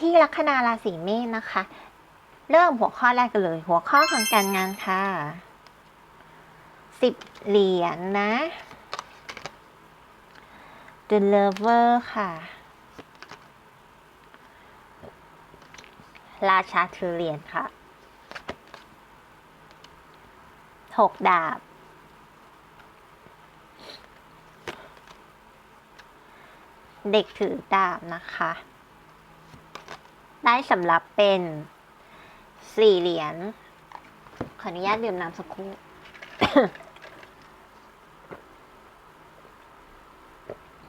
ที่ลัคนาราศีเมษนะคะ เริ่มหัวข้อแรกกันเลย หัวข้อของการงานค่ะสิบเหรียญนะ The Lover ค่ะ ราชาถือเหรียญค่ะหกดาบเด็กถือดาบนะคะ ได้สำหรับเป็นสี่เหรียญ ขออนุญาตดื่มน้ำสักครู่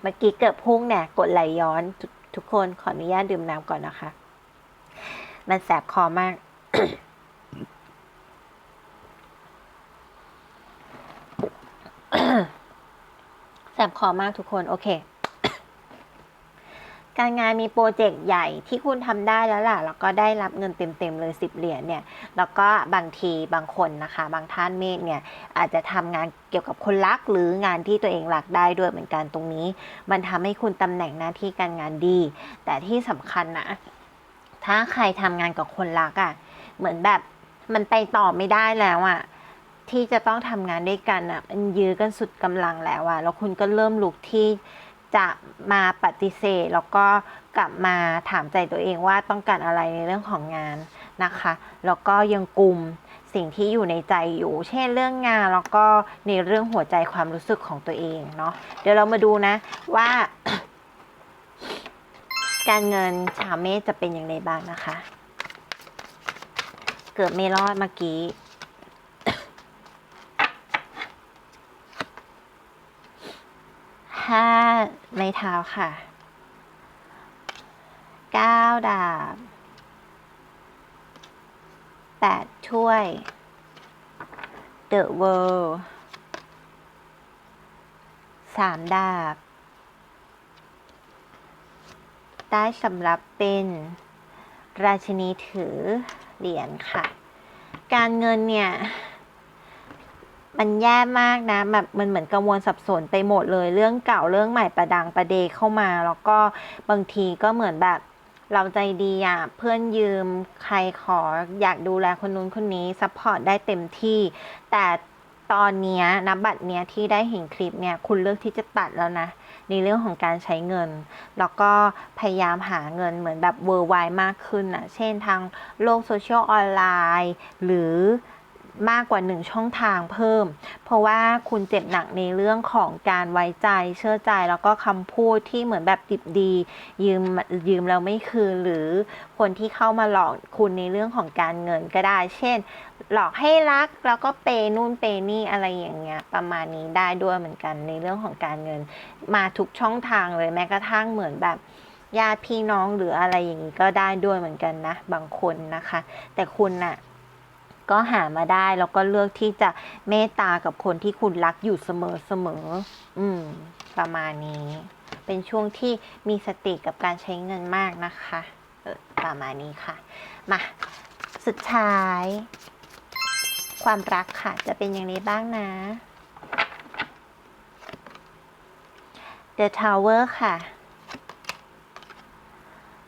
เมื่อกี้เกิดพุ่งเนี่ยกดไหลย้อนททุกคนขออนุญาตดื่มน้ำก่อนนะคะ มันแสบคอมาก แสบคอมากทุกคน โอเค การงานมีโปรเจกต์ใหญ่ที่คุณทำได้แล้วล่ะ แล้วก็ได้รับเงินเต็มๆเลย 10 เหรียญเนี่ย แล้วก็บางทีบางคนนะคะ บางท่านเมฆเนี่ยอาจจะทำงานเกี่ยวกับคนรักหรืองานที่ตัวเองรักได้ด้วยเหมือนกันตรงนี้ มันทำให้คุณตำแหน่งหน้าที่การงานดี แต่ที่สำคัญนะ ถ้าใครทำงานกับคนรักอะ่ะ เหมือนแบบมันไปต่อไม่ได้แล้วอะ่ะที่จะต้องทำงานด้วยกันอะ่ะมันยื้อกันสุดกำลังแล้วอะ่ะแล้วคุณก็เริ่มลุกที่ จะมาปฏิเสธ แล้วก็กลับมาถามใจตัวเองว่าต้องการอะไรในเรื่องของงานนะคะ แล้วก็ยังกลุ่มสิ่งที่อยู่ในใจอยู่ เช่นเรื่องงานแล้วก็ในเรื่องหัวใจความรู้สึกของตัวเองเนาะเดี๋ยวเรามาดูนะว่า การเงินชาวเมษจะเป็นอย่างไรบ้างนะคะ เกิดไม่รอดเมื่อกี้ห้า ไม้เท้าค่ะเก้าดาบแปดถ้วย The World สามดาบ ได้สำหรับเป็น ราชินีถือเหรียญค่ะ การเงินเนี่ย มันแย่มากนะแบบมันเหมือนกังวลสับสนไปหมดเลยเรื่องเก่าเรื่องใหม่ประดังประเดเข้ามา แล้วก็บางทีก็เหมือนแบบเราใจดีอะเพื่อนยืมใครขออยากดูแลคนนู้นคนนี้ซัพพอร์ตได้เต็มที่ แต่ตอนนี้นะบัตรเนี้ยที่ได้เห็นคลิปเนี่ยคุณเลือกที่จะตัดแล้วนะ ในเรื่องของการใช้เงิน แล้วก็พยายามหาเงินเหมือนแบบเวอร์ไวมากขึ้นอะเช่นทางโลกโซเชียลออนไลน์ หรือ มากกว่าหนึ่งช่องทางเพิ่ม เพราะว่าคุณเจ็บหนักในเรื่องของการไว้ใจเชื่อใจแล้วก็คำพูดที่เหมือนแบบดิบดี ยืมยืมแล้วไม่คืนหรือคนที่เข้ามาหลอกคุณในเรื่องของการเงินก็ได้ เช่น หลอกให้รักแล้วก็เปย์นู่นเปย์นี่อะไรอย่างเงี้ยประมาณนี้ได้ด้วยเหมือนกันในเรื่องของการเงิน มาทุกช่องทางเลยแม้กระทั่งเหมือนแบบญาติพี่น้องหรืออะไรอย่างนี้ก็ได้ด้วยเหมือนกันนะ บางคนนะคะ แต่คุณน่ะ ก็หามาได้แล้วก็เลือกที่จะเมตตากับคนที่คุณรักอยู่เสมอเสมออืม ประมาณนี้ เป็นช่วงที่มีสติกับการใช้เงินมากนะคะเออประมาณนี้ค่ะ มา สุดท้าย ความรักค่ะ จะเป็นอย่างไรบ้างนะ The Tower ค่ะ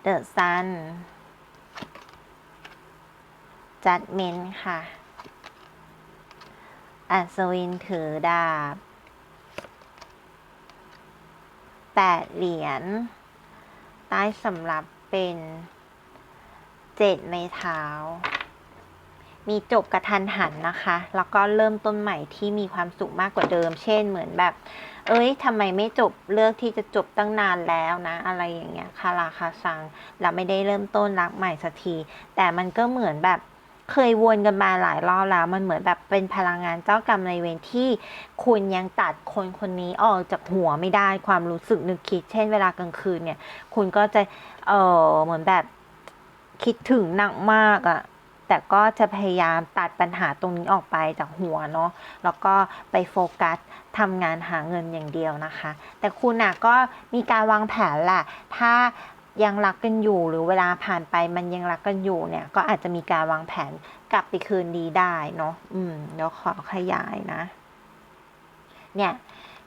The Sun Judgment ค่ะ อัศวินถือดาบแปดเหรียญ ใต้สำหรับเป็นเจ็ดไม้เท้า มีจบกระทันหันนะคะ แล้วก็เริ่มต้นใหม่ที่มีความสุขมากกว่าเดิม เช่นเหมือนแบบ เอ้ยทำไมไม่จบเลือกที่จะจบตั้งนานแล้วนะ อะไรอย่างเงี้ยคาราคาซังเราไม่ได้เริ่มต้นรักใหม่สักที แต่มันก็เหมือนแบบ เคยวนกันมาหลายรอบแล้วมันเหมือนแบบเป็นพลังงานเจ้ากรรมนายเวรที่คุณยังตัดคนคนนี้ออกจากหัวไม่ได้ความรู้สึกนึกคิด เช่นเวลากลางคืนเนี่ย คุณก็จะเออเหมือนแบบคิดถึงหนักมากอะ่ะแต่ก็จะพยายามตัดปัญหาตรงนี้ออกไปจากหัวเนาะ แล้วก็ไปโฟกัสทำงานหาเงินอย่างเดียวนะคะ แต่คุณน่ะก็มีการวางแผนแหละ ถ้า ยังรักกันอยู่ หรือเวลาผ่านไปมันยังรักกันอยู่เนี่ย ก็อาจจะมีการวางแผนกลับไปคืนดีได้เนาะอืมเดี๋ยวขอขยายนะ เนี่ย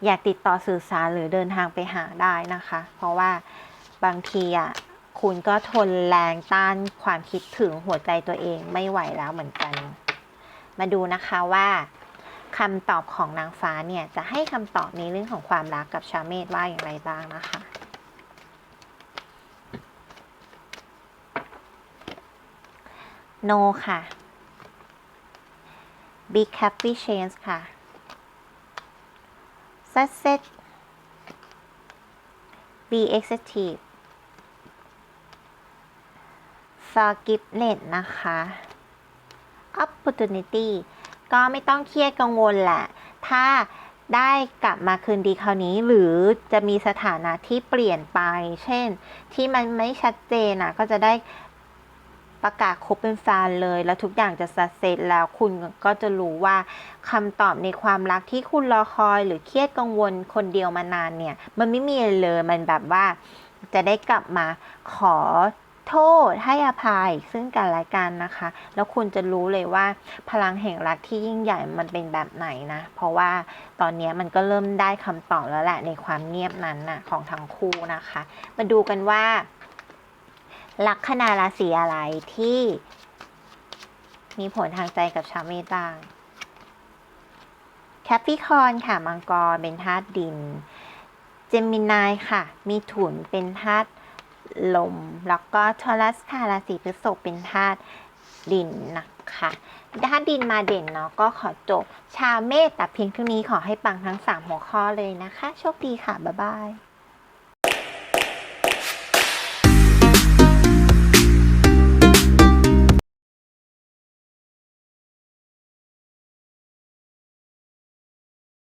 อยากติดต่อสื่อสารหรือเดินทางไปหาได้นะคะ เพราะว่าบางทีอะคุณก็ทนแรงต้านความคิดถึงหัวใจตัวเองไม่ไหวแล้วเหมือนกัน มาดูนะคะว่าคำตอบของนางฟ้าเนี่ย จะให้คำตอบในเรื่องของความรักกับชาเมษว่าอย่างไรบ้างนะคะ no ค่ะ big happy change ค่ะ success be excessive forgiveness นะคะ opportunity ก็ไม่ต้องเครียดกังวลแหละ ถ้าได้กลับมาคืนดีคราวนี้ หรือจะมีสถานะที่เปลี่ยนไป เช่น ที่มันไม่ชัดเจนนะก็จะได้ ประกาศคบเป็นแฟนเลย แล้วทุกอย่างจะสัเสร็จแล้วคุณก็จะรู้ว่าคำตอบในความรักที่คุณรอคอย หรือเครียดกังวลคนเดียวมานานเนี่ย มันไม่มีเลยมันแบบว่าจะได้กลับมาขอโทษให้อภัยซึ่งกันและกันนะคะ แล้วคุณจะรู้เลยว่าพลังแห่งรักที่ยิ่งใหญ่มันเป็นแบบไหนนะ เพราะว่าตอนนี้มันก็เริ่มได้คำตอบแล้วแหละในความเงียบนั้นนะของทั้งคู่นะคะ มาดูกันว่า ลัคนาราศีอะไรที่มีผลทางใจกับชาวเมษบ้างแคปริคอนค่ะ มังกรเป็นธาตุดิน เจมินายค่ะ มีถุนเป็นธาตุลม แล้วก็ทอรัสค่ะราศีพฤษภเป็นธาตุดินนะคะธาตุดินมาเด่นเนาะก็ขอจบ ชาวเมษแต่เพียงเท่านี้ขอให้ปังทั้ง 3 หัวข้อเลยนะคะ โชคดีค่ะ บ๊ายบาย